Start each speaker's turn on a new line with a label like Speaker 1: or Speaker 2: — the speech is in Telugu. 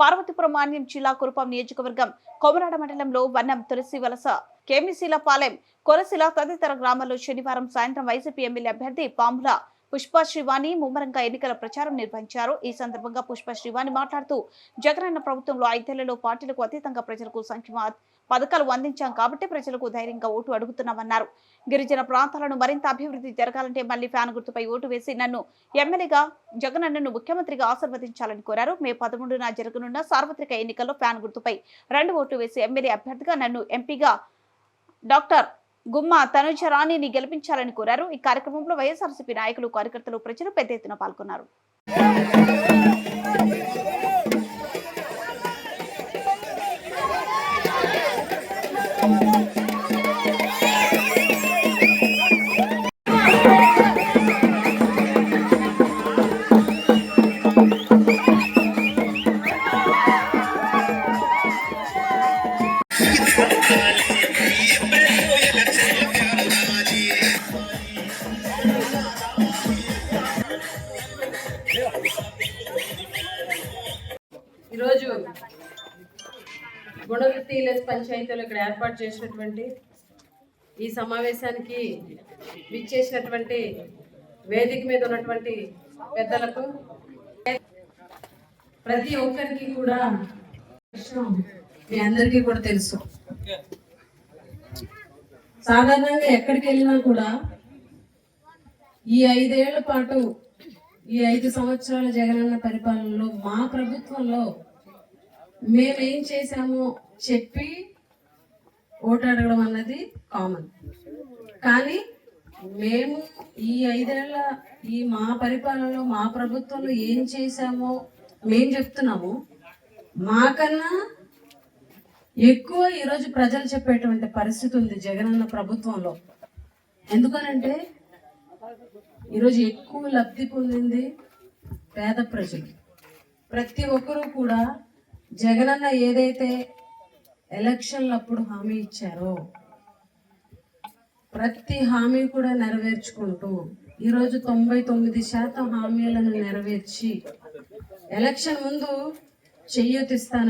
Speaker 1: పార్వతీపురం మాన్యం జిల్లా కురుపాం నియోజకవర్గం కొమరాడ మండలంలో వనం తులసి వలస కేమిశీల పాలెం కొరసిల తదితర గ్రామాల్లో శనివారం సాయంత్రం వైసీపీ ఎమ్మెల్యే అభ్యర్థి పాంబుల పుష్ప శ్రీవాణి ముమ్మరంగా ఎన్నికల ప్రచారం నిర్వహించారు. ఈ సందర్భంగా పుష్ప శ్రీవాణి మాట్లాడుతూ జగనన్న ప్రభుత్వంలో ఐదేళ్ళలో పార్టీలకు అతీతంగా ప్రజలకు సంక్షేమ పథకాలు అందించాం కాబట్టి ప్రజలకు ధైర్యంగా ఓటు అడుగుతున్నామన్నారు. గిరిజన ప్రాంతాలను మరింత అభివృద్ధి జరగాలంటే మళ్ళీ ఫ్యాన్ గుర్తుపై ఓటు వేసి నన్ను ఎమ్మెల్యేగా జగనన్నను ముఖ్యమంత్రిగా ఆశీర్వదించాలని కోరారు. మే పదమూడున జరగనున్న సార్వత్రిక ఎన్నికల్లో ఫ్యాన్ గుర్తుపై రెండు ఓట్లు వేసి ఎమ్మెల్యే అభ్యర్థిగా నన్ను ఎంపీగా డాక్టర్ గుమ్మ తనుజ రాణిని గెలిపించాలని కోరారు. ఈ కార్యక్రమంలో వైఎస్ఆర్సీపీ నాయకులు కార్యకర్తలు ప్రజలు పెద్ద ఎత్తున పాల్గొన్నారు.
Speaker 2: ఈరోజు గుణవృత్తిలెస్ పంచాయతీలు ఇక్కడ ఏర్పాటు చేసినటువంటి ఈ సమావేశానికి విచ్చేసినటువంటి వేదిక మీద ఉన్నటువంటి పెద్దలకు ప్రతి ఒక్కరికి కూడా విషయం మీ అందరికీ కూడా తెలుసు. సాధారణంగా ఎక్కడికి వెళ్ళినా కూడా ఈ ఐదేళ్ళ పాటు ఈ ఐదు సంవత్సరాల జగనన్న పరిపాలనలో మా ప్రభుత్వంలో మేమేం చేశామో చెప్పి ఓటాడడం అన్నది కామన్. కానీ మేము ఈ ఐదేళ్ళ ఈ మా పరిపాలనలో మా ప్రభుత్వంలో ఏం చేశామో మేం చెప్తున్నాము. మాకన్నా ఎక్కువ ఈరోజు ప్రజలు చెప్పేటువంటి పరిస్థితి ఉంది జగనన్న ప్రభుత్వంలో. ఎందుకనంటే ఈరోజు ఎక్కువ లబ్ధి పొందింది పేద ప్రజలు. ప్రతి ఒక్కరూ కూడా జగనన్న ఏదైతే ఎలక్షన్లప్పుడు హామీ ఇచ్చారో ప్రతి హామీ కూడా నెరవేర్చుకుంటూ ఈరోజు తొంభై తొమ్మిది శాతం హామీలను నెరవేర్చి ఎలక్షన్ ముందు చెయ్యొతిస్తాను